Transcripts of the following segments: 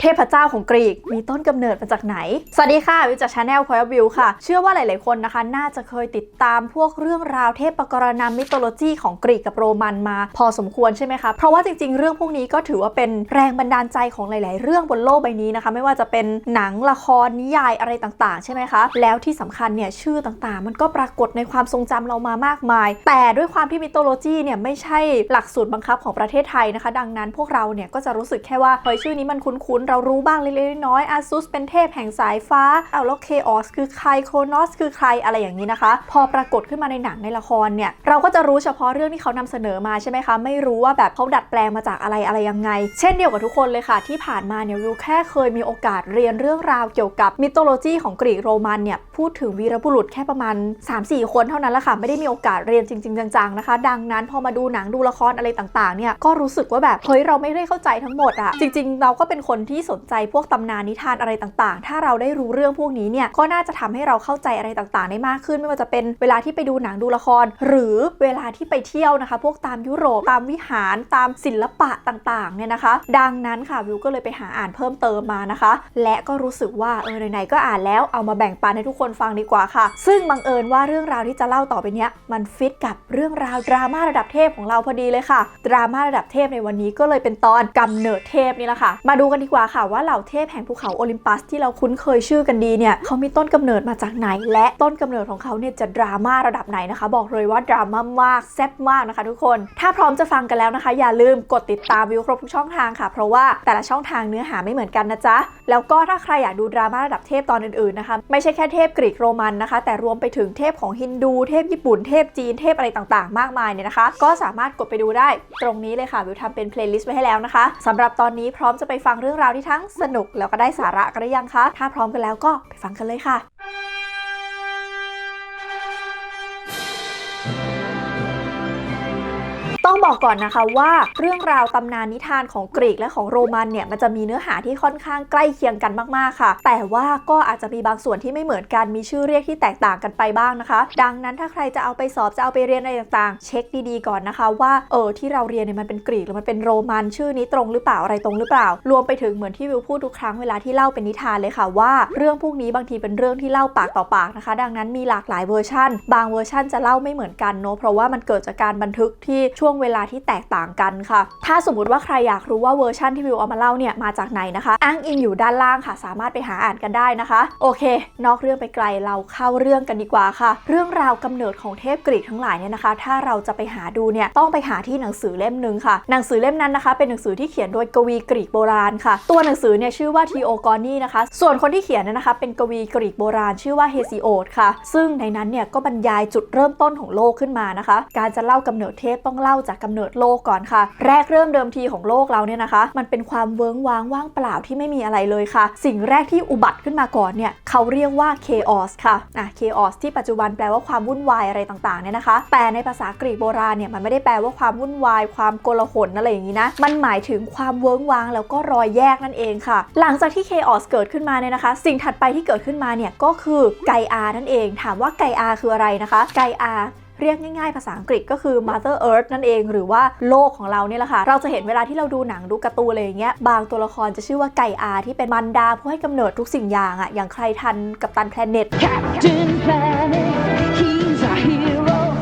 เทพเจ้าของกรีกมีต้นกำเนิดมาจากไหน สวัสดีค่ะ วิวจากชาแนลพอยวิวค่ะ เชื่อว่าหลาย ๆ คนนะคะ น่าจะเคยติดตามพวกเรื่องราวเทพปกรณำมิโตโลจีของกรีกกับโรมันมา พอสมควรใช่ไหมคะ เพราะว่าจริง ๆ เรื่องพวกนี้ก็ถือว่าเป็นแรงบันดาลใจของหลาย ๆ เรื่องบนโลกใบนี้นะคะ ไม่ว่าจะเป็นหนังละครนิยายอะไรต่าง ๆ ใช่ไหมคะ แล้วที่สำคัญเนี่ยชื่อต่าง ๆ มันก็ปรากฏในความทรงจำเรามามากมาย แต่ด้วยความที่มิโตโลจีเนี่ยไม่ใช่หลักสูตรบังคับของประเทศไทยนะคะ ดังนั้นพวกเราเนี่ยก็จะรู้สึกแค่ว่าเฮ้ยชื่อนี้มันคุ้นๆเรารู้บ้างเล็กๆน้อยๆอาซุสเป็นเทพแห่งสายฟ้าเอาแล้วเคออสคือใครโครนอสคือใครอะไรอย่างนี้นะคะ พอปรากฏขึ้นมาในหนังในละครเนี่ยเราก็จะรู้เฉพาะเรื่องที่เขานำเสนอมาใช่ไหมคะ ไม่รู้ว่าแบบเขาดัดแปลงมาจากอะไรอะไรยังไง เช่นเดียวกับทุกคนเลยค่ะ ที่ผ่านมาเนี่ยวิวแค่เคยมีโอกาสเรียนเรื่องราวเกี่ยวกับมิโตโลจีของกรีกโรมันเนี่ยพูดถึงวีรบุรุษแค่ประมาณ 3-4 คนเท่านั้นแหละค่ะ ไม่ได้มีโอกาสเรียนจริง ๆ จังๆนะคะ ดังนั้นพอมาดูหนังดูละครอะไรต่างๆเนี่ยก็รู้สึกว่าแบบเฮ้ยเราไม่ได้เข้าใจทั้งหมดอะจริง ๆ เราก็เป็นคนที่สนใจพวกตำนานนิทานอะไรต่างๆ ถ้าเราได้รู้เรื่องพวกนี้เนี่ยก็น่าจะทำให้เราเข้าใจอะไรต่างๆ ได้มากขึ้น ไม่ว่าจะเป็นเวลาที่ไปดูหนังดูละคร หรือเวลาที่ไปเที่ยวนะคะ พวกตามยุโรปตามวิหารตามศิลปะต่างๆเนี่ยนะคะ ดังนั้นค่ะวิวก็เลยไปหาอ่านเพิ่มเติมมานะคะ และก็รู้สึกว่าเออไหนๆก็อ่านแล้วเอามาแบ่งปันให้ทุกคนฟังดีกว่าค่ะ ซึ่งบังเอิญว่าเรื่องราวที่จะเล่าต่อไปเนี้ยมันฟิตกับเรื่องราวดราม่าระดับเทพของเราพอดีเลยค่ะ ดราม่าระดับเทพในวันนี้ก็เลยเป็นตอนกำเนิดเทพนี่แหละค่ะ มาดูกันดีกว่าค่ะว่าเหล่าเทพแห่งภูเขาโอลิมปัสที่เราคุ้นเคยชื่อกันดีเนี่ยเขามีต้นกำเนิดมาจากไหน และต้นกำเนิดของเขาเนี่ยจะดราม่าระดับไหนนะคะ บอกเลยว่าดราม่ามากแซ่บมากนะคะ ทุกคน ถ้าพร้อมจะฟังกันแล้วนะคะ อย่าลืมกดติดตามวิวครบทุกช่องทางค่ะ เพราะว่าแต่ละช่องทางเนื้อหาไม่เหมือนกันนะจ๊ะแล้วก็ถ้าใครอยากดูดราม่าระดับเทพตอนอื่นๆนะคะ ไม่ใช่แค่เทพกรีกโรมันนะคะ แต่รวมไปถึงเทพของฮินดูเทพญี่ปุ่นเทพจีนเทพอะไรต่างๆ มากมายเนี่ยนะคะ ก็สามารถกดไปดูได้ตรงนี้เลยค่ะวิวทำเป็นเพลย์ลิสต์ไว้ให้แล้วนะคะสำหรับตอนนี้พร้อมจะไปฟังเรื่องราวที่ทั้งสนุกแล้วก็ได้สาระกันหรือยังคะ ถ้าพร้อมกันแล้วก็ไปฟังกันเลยค่ะ ต้องบอกก่อนนะคะว่าเรื่องราวตำนานนิทานของกรีกและของโรมันเนี่ยมันจะมีเนื้อหาที่ค่อนข้างใกล้เคียงกันมากๆค่ะ แต่ว่าก็อาจจะมีบางส่วนที่ไม่เหมือนกันมีชื่อเรียกที่แตกต่างกันไปบ้างนะคะ ดังนั้นถ้าใครจะเอาไปสอบจะเอาไปเรียนอะไรต่างๆ เช็คดีๆก่อนนะคะ ว่าเออที่เราเรียนเนี่ยมันเป็นกรีกหรือมันเป็นโรมันชื่อนี้ตรงหรือเปล่าอะไรตรงหรือเปล่า รวมไปถึงเหมือนที่วิวพูดทุกครั้งเวลาที่เล่าเป็นนิทานเลยค่ะว่าเรื่องพวกนี้บางทีเป็นเรื่องที่เล่าปากต่อปากนะคะ ดังนั้นมีหลากหลายเวอร์ชันบางเวอร์ชันจะเล่าไม่เหมือนกันเนาะเพราะว่ามันเกิดจากการบันทึกที่ช่วงเวลาที่แตกต่างกันค่ะ ถ้าสมมติว่าใครอยากรู้ว่าเวอร์ชันที่วิวเอามาเล่าเนี่ยมาจากไหนนะคะ อ้างอิงอยู่ด้านล่างค่ะ สามารถไปหาอ่านกันได้นะคะ โอเค นอกเรื่องไปไกลเราเข้าเรื่องกันดีกว่าค่ะ เรื่องราวกำเนิดของเทพกรีกทั้งหลายเนี่ยนะคะ ถ้าเราจะไปหาดูเนี่ยต้องไปหาที่หนังสือเล่มหนึ่งค่ะ หนังสือเล่มนั้นนะคะ เป็นหนังสือที่เขียนโดยกวีกรีกโบราณค่ะ ตัวหนังสือเนี่ยชื่อว่าทีโอกอนีนะคะ ส่วนคนที่เขียนเนี่ยนะคะ เป็นกวีกรีกโบราณ ชื่อว่าเฮซิโอดค่ะ ซึ่งในนั้นเนี่ยก็บรรยายจุดเริ่มต้นของโลกขึ้นมานะคะ การจะเล่ากำเนิดเทพต้องเล่าจากกำเนิดโลกก่อนค่ะ แรกเริ่มเดิมทีของโลกเราเนี่ยนะคะ มันเป็นความเวิ้งว้างว่างเปล่าที่ไม่มีอะไรเลยค่ะ สิ่งแรกที่อุบัติขึ้นมาก่อนเนี่ยเขาเรียกว่า chaos ค่ะอะ chaos ที่ปัจจุบันแปลว่าความวุ่นวายอะไรต่างๆเนี่ยนะคะ แต่ในภาษากรีกโบราณเนี่ยมันไม่ได้แปลว่าความวุ่นวาย ความโกลาหลอะไรอย่างนี้นะ มันหมายถึงความเวิ้งว้างแล้วก็รอยแยกนั่นเองค่ะ หลังจากที่ chaos เกิดขึ้นมาเนี่ยนะคะ สิ่งถัดไปที่เกิดขึ้นมาเนี่ยก็คือไกอานั่นเอง ถามว่าไกอาคืออะไรนะคะ ไกอา เรียกง่ายๆ ภาษาอังกฤษก็คือ Mother Earth นั่นเอง หรือว่าโลกของเราเนี่ยแหละค่ะ เราจะเห็นเวลาที่เราดูหนังดูการ์ตูนอะไรอย่างเงี้ย บางตัวละครจะชื่อว่าไก่อาที่เป็นมันดาผู้ให้กำเนิดทุกสิ่งอย่างอะอย่างใครทันกับตันแพลเน็ต Captain Planet.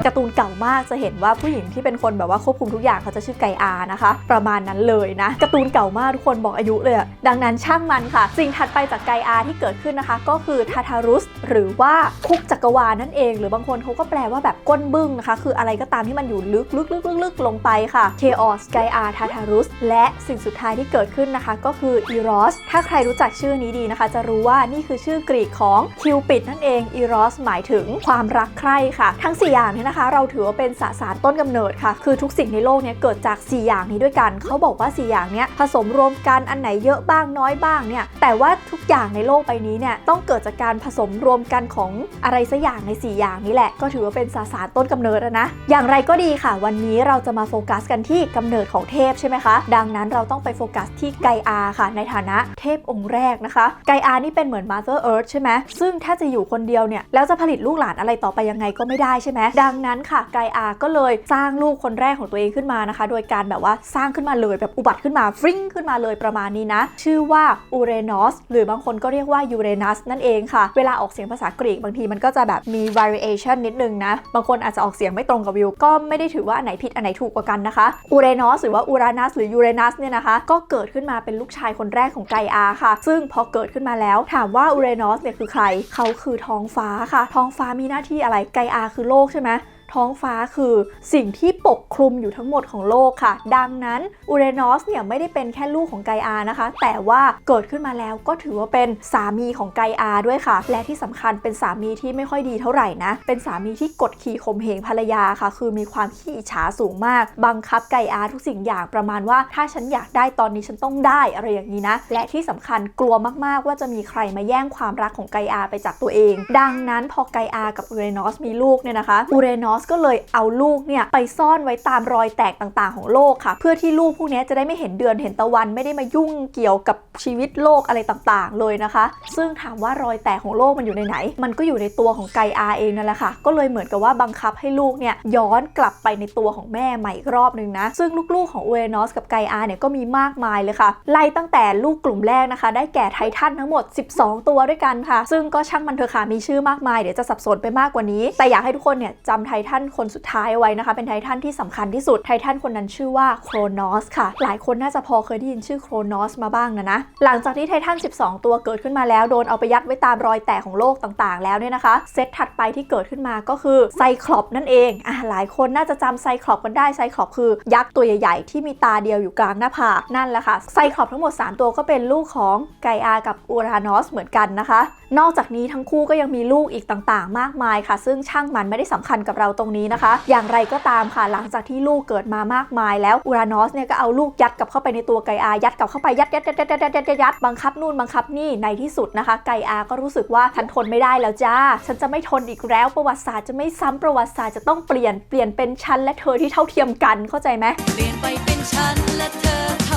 การ์ตูนเก่ามากจะเห็นว่าผู้หญิงที่เป็นคนแบบว่าควบคุมทุกอย่างเขาจะชื่อไกอานะคะ ประมาณนั้นเลยนะการ์ตูนเก่ามากทุกคนบอกอายุเลยอะดังนั้นช่างมันค่ะ สิ่งถัดไปจากไกอาที่เกิดขึ้นนะคะ ก็คือทาทารุสหรือว่าคุกจักรวาลนั่นเอง หรือบางคนเขาก็แปลว่าแบบก้นบึ้งนะคะ คืออะไรก็ตามที่มันอยู่ลึกลึกลึกลึกลึกลงไปค่ะ Chaos ไกอาทาทารุสและสิ่งสุดท้ายที่เกิดขึ้นนะคะ ก็คืออีรอสถ้าใครรู้จักชื่อนี้ดีนะคะ จะรู้ว่านี่คือชื่อกรีกของคิวปิดนั่นเองอีรอสหมายถึงความรักใคร่ค่ะ ทั้ง4อย่างนี้นะคะเราถือว่าเป็นสสารต้นกำเนิดค่ะ คือทุกสิ่งในโลกเนี้เกิดจาก 4 อย่างนี้ด้วยกัน เขาบอกว่า 4 อย่างเนี้ยผสมรวมกันอันไหนเยอะบ้างน้อยบ้างเนี่ย แต่ว่าทุกอย่างในโลกใบนี้เนี่ยต้องเกิดจากการผสมรวมกันของอะไรสักอย่างใน 4 อย่างนี้แหละ ก็ถือว่าเป็นสสารต้นกำเนิดแล้วนะ อย่างไรก็ดีค่ะ วันนี้เราจะมาโฟกัสกันที่กำเนิดของเทพใช่ไหมคะ ดังนั้นเราต้องไปโฟกัสที่ไกอาค่ะ ในฐานะเทพองค์แรกนะคะ ไกอานี่เป็นเหมือน Mother Earth ใช่ไหมซึ่งถ้าจะอยู่คนเดียวเนี่ยแล้วจะผลิตลูกหลานอะไรต่อไปยังไงก็ไม่ได้ใช่ไหมดังนั้นนั้นค่ะไกกอาก็เลยสร้างลูกคนแรกของตัวเองขึ้นมานะคะ โดยการแบบว่าสร้างขึ้นมาเลยแบบอุบัติขึ้นมาฟริ้งขึ้นมาเลยประมาณนี้นะ ชื่อว่าอูเรนอสหรือบางคนก็เรียกว่ายูเรนัสนั่นเองค่ะ เวลาออกเสียงภาษากรีกบางทีมันก็จะแบบมี variation นิดนึงนะ บางคนอาจจะออกเสียงไม่ตรงกับวิว ก็ไม่ได้ถือว่าอันไหนผิดอันไหนถูกกว่ากันนะคะอูเรนอสหรือว่าอูรานัสหรือยูเรนัสเนี่ยนะคะ ก็เกิดขึ้นมาเป็นลูกชายคนแรกของไกอาค่ะ ซึ่งพอเกิดขึ้นมาแล้วถามว่าอูเรนอสเนี่ยคือใคร เขาคือท้องฟ้าค่ะ ท้องฟ้ามีหน้าที่อะไรไกอาคือโลกใช่ไหม ท้องฟ้าคือสิ่งที่ปกคลุมอยู่ทั้งหมดของโลกค่ะ ดังนั้นอูเรนอสเนี่ยไม่ได้เป็นแค่ลูกของไกอานะคะ แต่ว่าเกิดขึ้นมาแล้วก็ถือว่าเป็นสามีของไกอาด้วยค่ะ และที่สำคัญเป็นสามีที่ไม่ค่อยดีเท่าไหร่นะ เป็นสามีที่กดขี่ข่มเหงภรรยาค่ะ คือมีความขี้อิจฉาสูงมาก บังคับไกอาทุกสิ่งอย่างประมาณว่า ถ้าฉันอยากได้ตอนนี้ฉันต้องได้อะไรอย่างนี้นะ และที่สำคัญกลัวมากๆ ว่าจะมีใครมาแย่งความรักของไกอาไปจากตัวเอง ดังนั้นพอไกอากับอูเรนอสมีลูกเนี่ยนะคะอูเรนอสก็เลยเอาลูกเนี่ยไปซ่อนไว้ตามรอยแตกต่างๆ ของโลกค่ะ เพื่อที่ลูกพวกนี้จะได้ไม่เห็นเดือนเห็นตะวันไม่ได้มายุ่งเกี่ยวกับชีวิตโลกอะไรต่างๆ เลยนะคะ ซึ่งถามว่ารอยแตกของโลกมันอยู่ในไหน มันก็อยู่ในตัวของไกอาเองนั่นแหละค่ะ ก็เลยเหมือนกับว่าบังคับให้ลูกเนี่ยย้อนกลับไปในตัวของแม่ใหม่อีกรอบนึงนะ ซึ่งลูกๆของอเรนอสกับไกอาเนี่ยก็มีมากมายเลยค่ะ ไล่ตั้งแต่ลูกกลุ่มแรกนะคะ ได้แก่ไททันทั้งหมด 12 ตัวด้วยกันค่ะ ซึ่งก็ช่างมันเถอะค่ะมีชื่อมากมายเดี๋ยวจะสับสนไปมากกว่านี้ แต่อยากให้ทุกคนเนี่ยจำไททันคนสุดท้ายไว้นะคะ เป็นไททันที่สำคัญที่สุดไททันคนนั้นชื่อว่าโครนอสค่ะ หลายคนน่าจะพอเคยได้ยินชื่อโครนอสมาบ้างนะนะ หลังจากที่ไททัน 12 ตัวเกิดขึ้นมาแล้วโดนเอาไปยัดไว้ตามรอยแตกของโลกต่างๆ แล้วเนี่ยนะคะ เซตถัดไปที่เกิดขึ้นมาก็คือไซคลอปนั่นเองอะหลายคนน่าจะจำไซคลอปกันได้ไซคลอปคือยักษ์ตัวใหญ่ๆ ที่มีตาเดียวอยู่กลางหน้าผากนั่นแหละค่ะไซคลอปทั้งหมด 3 ตัวก็เป็นลูกของไกอากับอูรานอสเหมือนกันนะคะนอกจากนี้ทั้งคู่ก็ยังมีลูกอีกต่างๆ มากมายค่ะ ซึ่งช่างมันไม่ได้สำคัญกับเราตรงนี้นะคะ อย่างไรก็ตามค่ะหลังจากที่ลูกเกิดมามากมาย แล้วอูรานอสเนี่ยก็เอาลูกยัดกับเข้าไปในตัวไกอายัดกับเข้าไปยัดยัดยัดยัดยัดยัดยัดยัดยัดบังคับนู่นบังคับนี่ในที่สุดนะคะ ไกอาก็รู้สึกว่าฉันทนไม่ได้แล้วจ้า ฉันจะไม่ทนอีกแล้วประวัติศาสตร์จะไม่ซ้ำประวัติศาสตร์จะต้องเปลี่ยนเปลี่ยนเป็นฉันและเธอที่เท่าเทียมกันเข้าใจไหมเปลี่ยนไปเป็นฉันและเธอ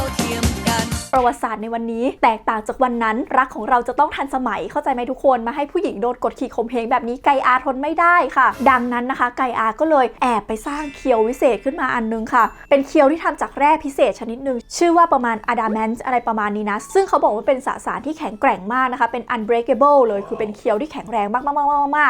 ประวัติศาสตร์ในวันนี้ แตกต่างจากวันนั้น รักของเราจะต้องทันสมัยเข้าใจไหมทุกคนมาให้ผู้หญิงโดนกดขี่ข่มเหงแบบนี้ไกอาทนไม่ได้ค่ะ ดังนั้นนะคะ ไกอาก็เลยแอบไปสร้างเคียววิเศษขึ้นมาอันนึงค่ะ เป็นเคียวที่ทำจากแร่พิเศษชนิดหนึ่งชื่อว่าประมาณอะดามนต์อะไรประมาณนี้นะ ซึ่งเขาบอกว่าเป็นสสารที่แข็งแกร่งมากนะคะ เป็น unbreakable เลยคือเป็นเคียวที่แข็งแรงมา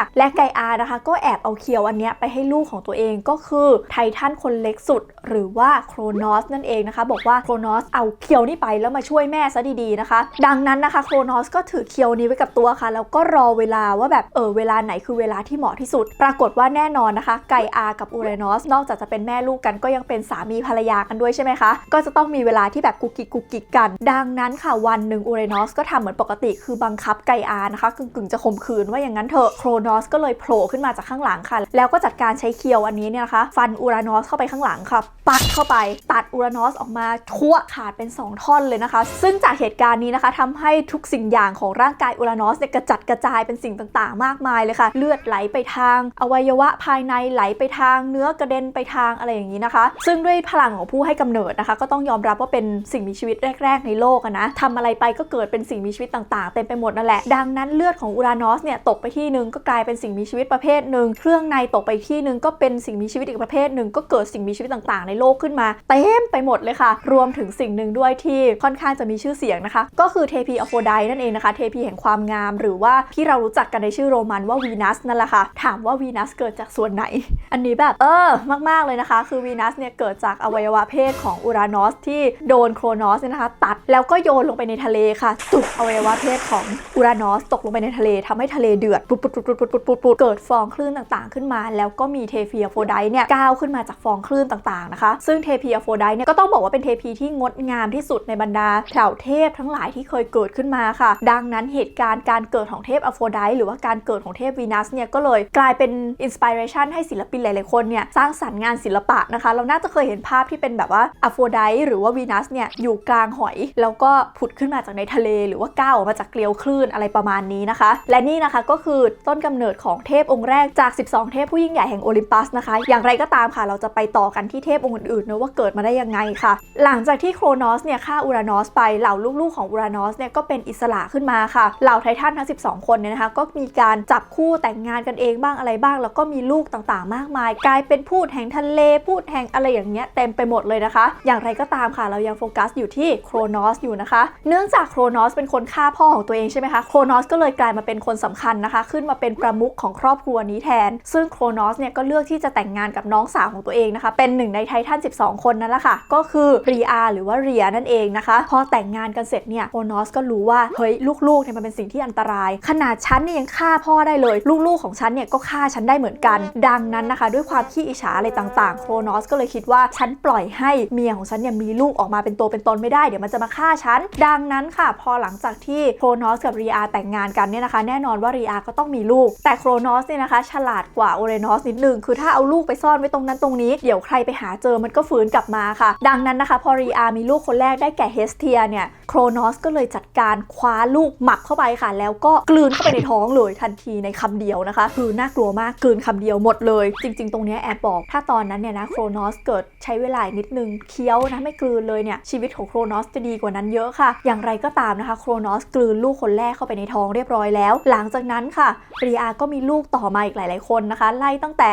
กๆๆๆและไกอานะคะ ก็แอบเอาเคียวอันนี้ไปให้ลูกของตัวเองก็คือไททันคนเล็กสุด หรือว่าโครนอสนั่นเองนะคะ บอกว่าโครนอสเอาเคียวนี่ไปแล้วมาช่วยแม่ซะดีๆนะคะ ดังนั้นนะคะโครนอสก็ถือเคียวนี้ไว้กับตัวค่ะ แล้วก็รอเวลาว่าแบบเออเวลาไหนคือเวลาที่เหมาะที่สุด ปรากฏว่าแน่นอนนะคะ ไกอากับอูเรนอสนอกจากจะเป็นแม่ลูกกันก็ยังเป็นสามีภรรยากันด้วยใช่ไหมคะ ก็จะต้องมีเวลาที่แบบกุกกิกกุกกิกกัน ดังนั้นค่ะวันหนึ่งอูเรนอสก็ทำเหมือนปกติคือบังคับไกอานะคะกึ่งๆจะข่มขืนว่าอย่างนั้นเถอะโครนอสก็เลยโผล่ขึ้นมาจากข้างหลังค่ะ แล้วก็จัดการใช้เคียวอันนี้เนี่ยนะคะ ฟันอูรานอสเข้าไปข้างหลังค่ะ ปัดเข้าไปตัดอูรานอสออกมาทั่วขาดเป็น 2 ท่อนเลยนะคะ ซึ่งจากเหตุการณ์นี้นะคะทำให้ทุกสิ่งอย่างของร่างกายอูรานอสเนี่ยกระจัดกระจายเป็นสิ่งต่างๆ มากมายเลยค่ะ เลือดไหลไปทาง อวัยวะภายในไหลไปทาง เนื้อกระเด็นไปทางอะไรอย่างนี้นะคะ ซึ่งด้วยพลังของผู้ให้กำเนิดนะคะ ก็ต้องยอมรับว่าเป็นสิ่งมีชีวิตแรก ๆ ในโลกนะทำอะไรไปก็เกิดเป็นสิ่งมีชีวิตต่างๆ เต็มไปหมดนั่นแหละ ดังนั้นเลือดของอูรานอสเนี่ยตกไปที่หนึ่งก็กลายเป็นสิ่งมีชีวิตประเภทหนึ่งเครื่องในตกไปที่หนึ่งก็เป็นสิ่งมีชีวิตอีกประเภทหนึ่งก็เกิดสิ่งมีชีวิตต่างๆ ในโลกขึ้นมาเต็มไปหมดเลยค่ะ รวมถึงสิ่งหนึ่งด้วยที่ค่อนอนข้างจะมีชื่อเสียงนะคะ ก็คือเทพีอโฟไดนั่นเองนะคะ เทพีแห่งความงาม หรือว่าที่เรารู้จักกันในชื่อโรมันว่าวีนัสนั่นแหละค่ะ ถามว่าวีนัสเกิดจากส่วนไหน อันนี้แบบเออมาก ๆ เลยนะคะ คือวีนัสเนี่ยเกิดจากอวัยวะเพศของอุรานอสที่โดนโครนอสเนี่ยนะคะ ตัดแล้วก็โยนลงไปในทะเลค่ะจุกอวัยวะเพศของอุรานอสตกลงไปในทะเลทำให้ทะเลเดือดปุ๊บปุ๊บปุ๊บปุ๊บปุ๊บปุ๊บเกิดฟองคลื่นต่างๆ ขึ้นมา แล้วก็มีเทพีอโฟไดเนี่ยก้าวขึ้นมาจากฟองคลื่นต่างๆนะคะ ซึ่งเทพีอโฟไดเนี่ยก็ต้องบอกว่าเป็นเทพีที่งดงามที่สุดในบรรดาแถวเทพทั้งหลายที่เคยเกิดขึ้นมาค่ะ ดังนั้นเหตุการณ์การเกิดของเทพอโฟไดหรือว่าการเกิดของเทพวีนัสเนี่ยก็เลยกลายเป็นอินสปิเรชันให้ศิลปินหลายๆคนเนี่ยสร้างสรรค์งานศิลปะนะคะ เราน่าจะเคยเห็นภาพที่เป็นแบบว่าอโฟไดหรือว่าวีนัสเนี่ยอยู่กลางหอย แล้วก็ผุดขึ้นมาจากในทะเล หรือว่าก้าวออกมาจากเกลียวคลื่นอะไรประมาณนี้นะคะ และนี่นะคะก็คือต้นกำเนิดของเทพองค์แรกจาก 12 เทพผู้ยิ่งใหญ่แห่งโอลิมปัสนะคะ อย่างไรก็ตามค่ะเราจะไปต่อกันที่เทพองค์อื่นๆนะว่าเกิดมาได้ยังไงค่ะ หลังจากที่โครนอสเนี่ยฆ่าอูรานนอสไปเหล่าลูกๆของอูรานอสเนี่ยก็เป็นอิสระขึ้นมาค่ะเหล่าไททันทั้ง 12 คนเนี่ยนะคะก็มีการจับคู่แต่งงานกันเองบ้างอะไรบ้าง แล้วก็มีลูกต่างๆ มากมาย กลายเป็นพูดแห่งทะเลพูดแห่งอะไรอย่างเงี้ยเต็มไปหมดเลยนะคะ อย่างไรก็ตามค่ะเรายังโฟกัสอยู่ที่โครนอสอยู่นะคะ เนื่องจากโครนอสเป็นคนฆ่าพ่อของตัวเองใช่ไหมคะโครนอสก็เลยกลายมาเป็นคนสำคัญนะคะ ขึ้นมาเป็นประมุขของครอบครัวนี้แทน ซึ่งโครนอสเนี่ยก็เลือกที่จะแต่งงานกับน้องสาวของตัวเองนะคะ เป็นหนึ่งในไททัน 12 คนนั่นแหละค่ะ ก็คือรีอาหรือว่าเรียนั่นเองนะคะพอแต่งงานกันเสร็จเนี่ยโครนอสก็รู้ว่าเฮ้ยลูกๆเนี่ยมันเป็นสิ่งที่อันตราย ขนาดฉันเนี่ยยังฆ่าพ่อได้เลย ลูกๆของฉันเนี่ยก็ฆ่าฉันได้เหมือนกัน ดังนั้นนะคะ ด้วยความขี้อิจฉาอะไรต่างๆ โครนอสก็เลยคิดว่าฉันปล่อยให้เมียของฉันเนี่ยมีลูกออกมาเป็นตัวเป็นตนไม่ได้เดี๋ยวมันจะมาฆ่าฉัน ดังนั้นค่ะ พอหลังจากที่โครนอสกับรีอาแต่งงานกันเนี่ยนะคะ แน่นอนว่ารีอาก็ต้องมีลูก แต่โครนอสเนี่ยนะคะ ฉลาดกว่าโอเรนอสนิดนึงคือถ้าเอาลูกไปซ่อนไว้ตรงนั้นตรงนี้เดี๋ยวใครไปหาเจอมันก็ฟื้นกลับมาค่ะ ดังนั้นนะคะ พอรีอามีลูกคนแรกได้แก่เฮสเทียเนี่ยโครนอสก็เลยจัดการคว้าลูกหมับเข้าไปค่ะ แล้วก็กลืนเข้าไปในท้องเลยทันทีในคำเดียวนะคะ คือน่ากลัวมากกลืนคำเดียวหมดเลย จริง ๆ ตรงเนี้ยแอบบอก ถ้าตอนนั้นเนี่ยนะโครนอสเกิดใช้เวลานิดนึงเคี้ยวนะไม่กลืนเลยเนี่ยชีวิตของโครนอสจะดีกว่านั้นเยอะค่ะ อย่างไรก็ตามนะคะโครนอสกลืนลูกคนแรกเข้าไปในท้องเรียบร้อยแล้ว หลังจากนั้นค่ะรีอาก็มีลูกต่อมาอีกหลาย ๆ คนนะคะ ไล่ตั้งแต่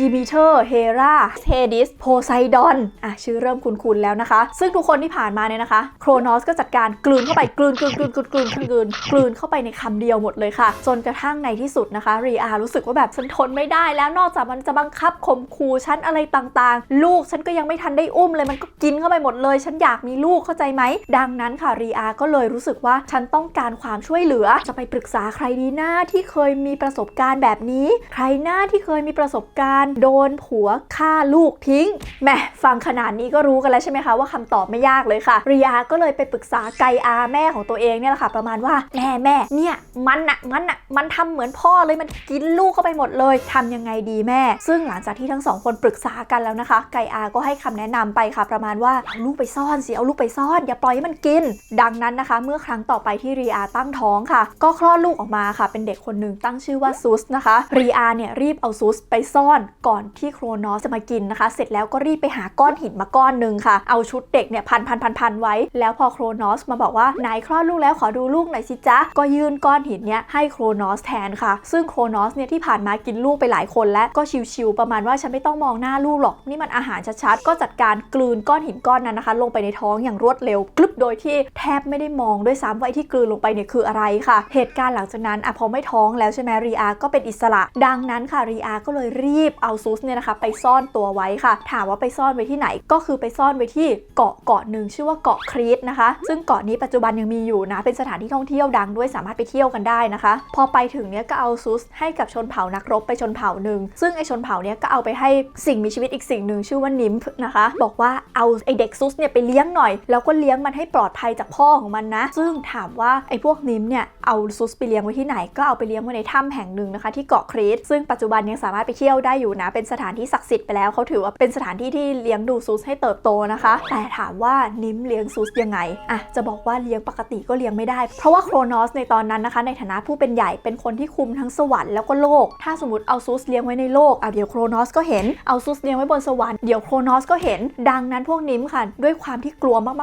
ดิมิเตอร์เฮราเทดิสโพไซดอนอะชื่อเริ่มคุ้นๆแล้วนะคะ ซึ่งทุกคนที่ผ่านมาเนี่ยนะคะโครโนสก็จัดการกลืนเข้าไปกลืนกลืนกลืนกลืนกลืนกลืนกลืนเข้าไปในคำเดียวหมดเลยค่ะ จนกระทั่งในที่สุดนะคะรีอารู้สึกว่าแบบฉันทนไม่ได้แล้วนอกจากมันจะบังคับข่มขู่ฉันอะไรต่างๆ ลูกฉันก็ยังไม่ทันได้อุ้มเลยมันก็กินเข้าไปหมดเลย ฉันอยากมีลูกเข้าใจไหม ดังนั้นค่ะรีอาก็เลยรู้สึกว่าฉันต้องการความช่วยเหลือ จะไปปรึกษาใครดีหน้าที่เคยมีประสบการณ์แบบนี้ ใครหน้าที่เคยมีประสบการณ์ โดนผัวฆ่าลูกทิ้งแม่ฟังขนาดนี้ก็รู้กันแล้วใช่ไหมคะว่าคำตอบไม่ยากเลยค่ะรีอาก็เลยไปปรึกษาไกอาแม่ของตัวเองเนี่ยแหละค่ะ ประมาณว่าแม่แม่เนี่ยมันอะมันอะมันทำเหมือนพ่อเลยมันกินลูกเข้าไปหมดเลยทำยังไงดีแม่ ซึ่งหลังจากที่ทั้งสองคนปรึกษากันแล้วนะคะ ไกอาก็ให้คำแนะนำไปค่ะ ประมาณว่าเอาลูกไปซ่อนสิเอาลูกไปซ่อน อย่าปล่อยให้มันกิน ดังนั้นนะคะ เมื่อครั้งต่อไปที่รีอาตั้งท้องค่ะ ก็คลอดลูกออกมาค่ะ เป็นเด็กคนหนึ่งตั้งชื่อว่าซุสนะคะรีอาเนี่ยรีบเอาซุสไปซ่อนก่อนที่โครนอสจะมากินนะคะ เสร็จแล้วก็รีบไปหาก้อนหินมาก้อนหนึ่งค่ะเอาชุดเด็กเนี่ยพันพันพันพันไว้แล้วพอโครนอสมาบอกว่าไหนคลอดลูกแล้วขอดูลูกหน่อยสิจ๊ะ ก็ยื่นก้อนหินเนี่ยให้โครนอสแทนค่ะ ซึ่งโครนอสเนี่ยที่ผ่านมากินลูกไปหลายคนแล้วก็ชิวๆประมาณว่าฉันไม่ต้องมองหน้าลูกหรอก นี่มันอาหารชัดๆ ก็จัดการกลืนก้อนหินก้อนนั้นนะคะ ลงไปในท้องอย่างรวดเร็วกลึบโดยที่แทบไม่ได้มองด้วยซ้ำว่าไอ้ที่กลืนลงไปเนี่ยคืออะไรค่ะ เหตุการณ์หลังจากนั้นอะพอไม่ท้องแล้วใช่ไหมรีอาก็เป็นอิสระ ดังนั้นค่ะรีอาก็เลยรีบเอาซุสเนี่ยนะคะ ไปซ่อนตัวไว้ค่ะ ถามว่าไปซ่อนไว้ที่ไหนก็คือไปซ่อนไว้ที่เกาะเกาะหนึ่งชื่อว่าเกาะครีตนะคะ ซึ่งเกาะนี้ปัจจุบันยังมีอยู่นะ เป็นสถานที่ท่องเที่ยวดังด้วยสามารถไปเที่ยวกันได้นะคะ พอไปถึงเนี้ยก็เอาซุสให้กับชนเผ่านักรบไปชนเผ่าหนึ่ง ซึ่งไอชนเผ่าเนี้ยก็เอาไปให้สิ่งมีชีวิตอีกสิ่งหนึ่งชื่อว่านิมพ์นะคะ บอกว่าเอาไอเด็กซุสเนี่ยไปเลี้ยงหน่อย แล้วก็เลี้ยงมันให้ปลอดภัยจากพ่อของมันนะ ซึ่งถามว่าไอพวกนิมเนี่ยเอาซุสไปเลี้ยงไว้ที่ไหน ก็เอาไปเลี้ยงไว้ในถ้ำแห่งหนึ่งนะคะ ที่เกาะครีตซึ่งปัจจุบันยังสามารถไปเที่ยวได้อยู่นะ เป็นสถานที่ศักดิ์สิทธิ์ไปแล้วเขาถือว่าเป็นสถานที่ที่เลี้ยงดูซุสให้เติบโตนะคะ แต่ถามว่านิมเลี้ยงซุสยังไงอะจะบอกว่าเลี้ยงปกติก็เลี้ยงไม่ได้ เพราะว่าโครนอสในตอนนั้นนะคะ ในฐานะผู้เป็นใหญ่เป็นคนที่คุมทั้งสวรรค์แล้วก็โลก ถ้าสมมติเอาซุสเลี้ยงไว้ในโลกอะเดี๋ยวโครนอสก็เห็นเอาซุสเลี้ยงไว้บนสวรรค์เดี๋ยวโครนอสก็เห็น ดังนั้นพวกนิมค่ะ ด้วยความที่กลัวมา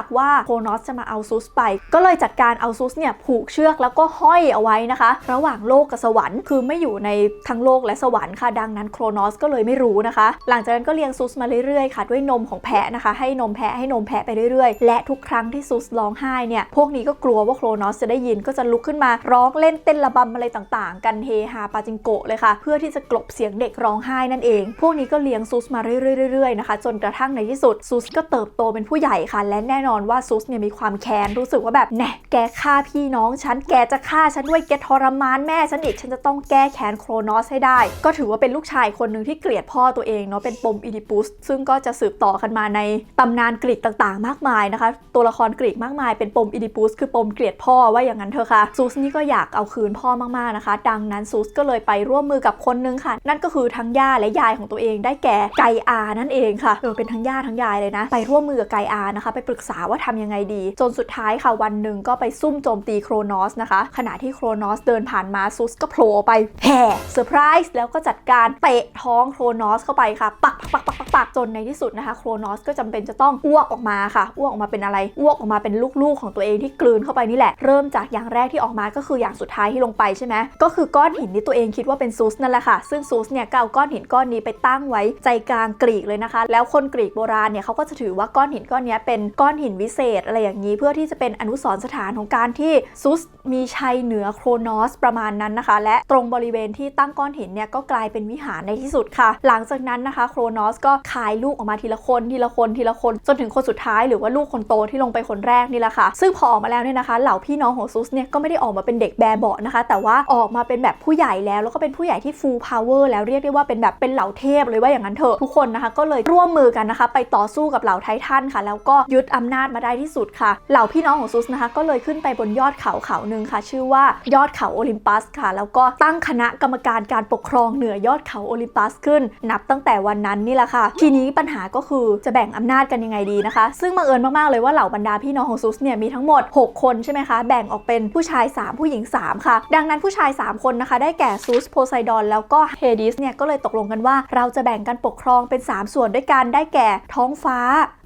กๆๆๆๆว่าโครนอสจะมาเอาซุสไป ก็เลยจัดการเอาซุสเนี่ยผูกเชือกแล้วก็ห้อยเอาไว้นะคะ ระหว่างโลกกับสวรรค์คือไม่อยู่ในทั้งโลกและสวรรค์ค่ะ ดังนั้นโครนอสก็เลยไม่รู้นะคะ หลังจากนั้นก็เลี้ยงซุสมาเรื่อยๆค่ะ ด้วยนมของแพะนะคะ ให้นมแพะให้นมแพะไปเรื่อยๆ และทุกครั้งที่ซุสร้องไห้เนี่ยพวกนี้ก็กลัวว่าโครนอสจะได้ยินก็จะลุกขึ้นมาร้องเล่นเต้นระบำอะไรต่างๆ กันเฮฮาปาจิงโกะเลยค่ะ เพื่อที่จะกลบเสียงเด็กร้องไห้นั่นเอง พวกนี้ก็เลี้ยงซุสมาเรื่อยๆๆนะคะ จนกระทั่งในที่สุดซุสก็เติบโตเป็นผู้ใหญ่ค่ะ และแน่นอนว่าซุสเนี่ยมีความแค้นรู้สึกว่าแบบแน่แกฆ่าพี่น้องฉันแกจะฆ่าฉันด้วยแกทรมานแม่ฉันอีกฉันจะต้องแก้แค้นโครนอสให้ได้ ก็ถือว่าเป็นลูกชายคนหนึ่งที่เกลียดพ่อตัวเองเนาะเป็นปมอีดิปุสซึ่งก็จะสืบต่อกันมาในตำนานกรีกต่างๆ มากมายนะคะ ตัวละครกรีกมากมายเป็นปมอีดิปุสคือปมเกลียดพ่อว่าอย่างนั้นเถอะค่ะซูสนี่ก็อยากเอาคืนพ่อมากๆนะคะ ดังนั้นซูสก็เลยไปร่วมมือกับคนนึงค่ะ นั่นก็คือทั้งย่าและยายของตัวเองได้แก่ไกอานั่นเองค่ะเออเป็นทั้งย่าทั้งยายเลยนะ ไปร่วมมือกับไกอานะคะ ไปปรึกษาว่าทำยังไงดี จนสุดท้ายค่ะวันหนึ่งก็ไปซุ่มโจมตีโครนอสนะคะ ขณะที่โครนอสเดินผ่านมาซูสก็โผล่ไปแห่เซอร์ไพรส์แล้วก็จัดการเตะท้องโครนอสเข้าไปค่ะ ปักปักปักปักปักจนในที่สุดนะคะโครนอสก็จำเป็นจะต้องอ้วกออกมาค่ะอ้วกออกมาเป็นอะไรอ้วกออกมาเป็นลูกๆ ของตัวเองที่กลืนเข้าไปนี่แหละ เริ่มจากอย่างแรกที่ออกมาก็คืออย่างสุดท้ายที่ลงไปใช่ไหมก็คือก้อนหินที่ตัวเองคิดว่าเป็นซุสนั่นแหละค่ะ ซึ่งซุสเนี่ยก็เอาก้อนหินก้อนนี้ไปตั้งไว้ใจกลางกรีกเลยนะคะ แล้วคนกรีกโบราณเนี่ยเขาก็จะถือว่าก้อนหินก้อนนี้เป็นก้อนหินวิเศษอะไรอย่างนี้ เพื่อที่จะเป็นอนุสรณ์สถานของการที่ซุสมีชัยเหนือโครนอสประมาณนั้นนะคะ และตรงบริเวณที่ตั้งก้อนหินเนี่ยก็กลายเป็นวิหารในที่สุดค่ะ หลังจากนั้นนะคะโครนอสก็คายลูกออกมาทีละคนทีละคนทีละคนจนถึงคนสุดท้ายหรือว่าลูกคนโตที่ลงไปคนแรกนี่แหละค่ะ ซึ่งพอออกมาแล้วเนี่ยนะคะ เหล่าพี่น้องของซุสเนี่ยก็ไม่ได้ออกมาเป็นเด็กแบเบาะนะคะ แต่ว่าออกมาเป็นแบบผู้ใหญ่แล้ว แล้วก็เป็นผู้ใหญ่ที่ full power แล้วเรียกได้ว่าเป็นแบบเป็นเหล่าเทพเลยว่าอย่างนั้นเถอะทุกคนนะคะ ก็เลยร่วมมือกันนะคะ ไปต่อสู้กับเหล่าไททันค่ะ แล้วก็ยึดอำนาจมาได้ที่สุดค่ะ เหล่าพี่น้องของซุสนะคะ ก็เลยขึ้นไปบนยอดเขาเขาหนึ่งค่ะ ชื่อว่ายอดเขาโอลิมปัสค่ะ แล้วก็ตั้งคณะกรรมการการปกครองเหนือยอดเขาโอลิมปัสขึ้น นับตั้งแต่วันนั้นนี่แหละค่ะ ทีนี้ปัญหาก็คือจะแบ่งอำนาจกันยังไงดีนะคะ ซึ่งบังเอิญมากๆเลยว่าเหล่าบรรดาพี่น้องของซุสเนี่ยมีทั้งหมด 6 คนใช่ไหมคะแบ่งออกเป็นผู้ชาย 3 ผู้หญิง 3 ค่ะ ดังนั้นผู้ชาย 3 คนนะคะ ได้แก่ซุสโพไซดอนแล้วก็เฮดิสเนี่ยก็เลยตกลงกันว่า เราจะแบ่งกันปกครองเป็น 3 ส่วนด้วยกันได้แก่ท้องฟ้า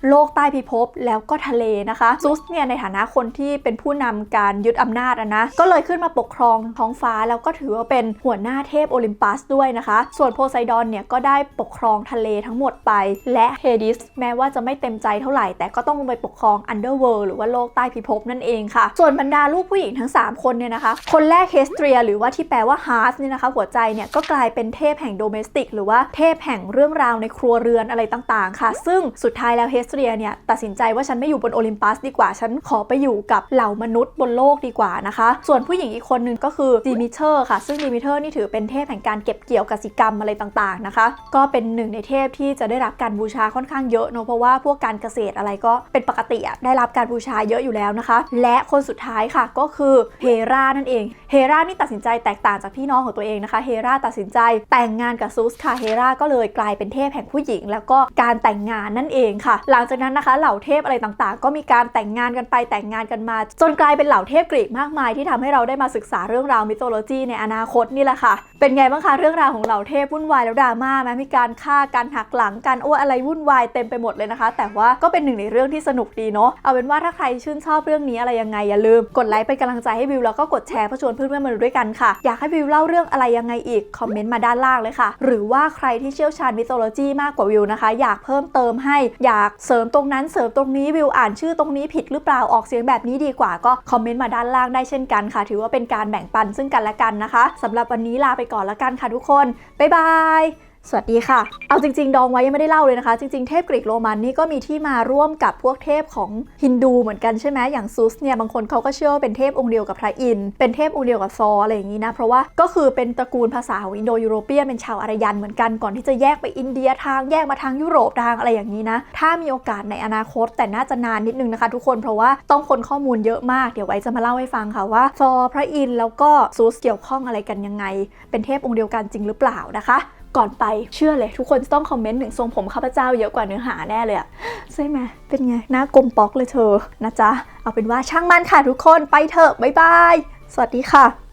โลกใต้พิภพแล้วก็ทะเลนะคะซุสเนี่ยในฐานะคนที่เป็นผู้นำการยึดอำนาจนะก็เลยขึ้นมาปกครองท้องฟ้าแล้วก็ถือว่าเป็นหัวหน้าเทพโอลิมปัสด้วยนะคะ ส่วนโพไซดอนเนี่ยก็ได้ปกครองทะเลทั้งหมดไป และเฮดิสแม้ว่าจะไม่เต็มใจเท่าไหร่แต่ก็ต้องไปปกครองอันเดอร์เวิลด์หรือว่าโลกใต้พิภพนั่นเองค่ะ ส่วนบรรดาลูกผู้หญิงทั้ง 3 คนเนี่ยนะคะ คนแรกเฮสเตรียหรือว่าที่แปลว่าฮาร์สเนี่ยนะคะหัวใจเนี่ยก็กลายเป็นเทพแห่งโดเมสติกหรือว่าเทพแห่งเรื่องราวในครัวเรือนอะไรต่างๆ ค่ะ ซึ่งสุดท้ายแล้วเฮสเตรียเนี่ยตัดสินใจว่าฉันไม่อยู่บนโอลิมปัสดีกว่า ฉันขอไปอยู่กับเหล่ามนุษย์บนโลกดีกว่านะคะ ส่วนผู้หญิงอีกคนนึงก็คือดิมิเทอร์ค่ะ ซึ่งดิมิเทอร์นี่ถือเป็นเทพแห่งการเก็บเกี่ยวกสิกรรมอะไรต่างๆนะคะ ก็เป็นหนึ่งในเทพที่จะได้รับการบูชาค่อนข้างเยอะเนอะเพราะว่าพวกการเกษตรอะไรก็เป็นปกติอะได้รับการบูชาเยอะอยู่แล้วนะคะ และคนสุดท้ายค่ะก็คือเฮรานั่นเอง เฮรานี่ตัดสินใจแตกต่างจากพี่น้องของตัวเองนะคะ เฮราตัดสินใจแต่งงานกับซูสค่ะ เฮราก็เลยกลายเป็นเทพแห่งผู้หญิง แล้วก็การแต่งงานนั่นเองค่ะ หลังจากนั้นนะคะ เหล่าเทพอะไรต่างๆ ก็มีการแต่งงานกันไปแต่งงานกันมา จนกลายเป็นเหล่าเทพกรีกมากมาย ที่ทำให้เราได้มาศึกษาเรื่องราวมิโทโลจีในอนาคตนี่แหละค่ะ เป็นไงบ้างคะเรื่องราวของเหล่าเทพวุ่นวายแล้วดราม่าไหมมีการฆ่าการหักหลังกันโอ้อะไรวุ่นวายเต็มไปหมดเลยนะคะ แต่ว่าก็เป็นหนึ่งในเรื่องที่สนุกดีเนาะเอาเป็นว่าถ้าใครชื่นชอบเรื่องนี้อะไรยังไงอย่าลืมกดไลค์เป็นกำลังใจให้วิวแล้วก็กดแชร์เพื่อชวนเพื่อนๆมาดูด้วยกันค่ะ อยากให้วิวเล่าเรื่องอะไรยังไงอีกคอมเมนต์มาด้านล่างเลยค่ะ หรือว่าใครที่เชี่ยวชาญมิโทโลจีมากกว่าวิวนะคะ อยากเพิ่มเติมให้อยากเสริมตรงนั้นเสริมตรงนี้วิวอ่านชื่อตรงนี้ผิดหรือเปล่าออกเสียงแบบนี้ดีกว่าก็คอมเมนต์มาด้านล่างได้เช่นกันค่ะ ถือว่าเป็นการแบ่งปันซึ่งกันและกันนะคะสำหรับวันนี้ลาไปก่อนละกันค่ะทุกคนบ๊ายบาย สวัสดีค่ะ เอาจริง ๆ ดองไว้ยังไม่ได้เล่าเลยนะคะ จริง ๆ เทพกรีกโรมันนี่ก็มีที่มาร่วมกับพวกเทพของฮินดูเหมือนกันใช่ไหมอย่างซุสเนี่ยบางคนเขาก็เชื่อว่าเป็นเทพองค์เดียวกับพระอินทร์เป็นเทพองค์เดียวกับซออะไรอย่างนี้นะ เพราะว่าก็คือเป็นตระกูลภาษาของอินโดยูโรเปียนเป็นชาวอารยันเหมือนกันก่อนที่จะแยกไปอินเดียทางแยกมาทางยุโรปทางอะไรอย่างนี้นะ ถ้ามีโอกาสในอนาคต แต่น่าจะนานนิดนึงนะคะ ทุกคนเพราะว่าต้องคนข้อมูลเยอะมากเดี๋ยวไว้จะมาเล่าให้ฟังค่ะว่าซอพระอินทร์แล้วก็ซุสเกี่ยวข้องอะไรกันยังไง เป็นเทพองค์เดียวกันจริงหรือเปล่านะคะ ก่อนไปเชื่อเลยทุกคนจะต้องคอมเมนต์ถึงทรงผมข้าพเจ้าเยอะกว่าเนื้อหาแน่เลยอะใช่ไหมเป็นไง หน้ากลมป๊อกเลยเธอนะจ๊ะ เอาเป็นว่าช่างมันค่ะทุกคนไปเถอะบ๊ายบาย สวัสดีค่ะ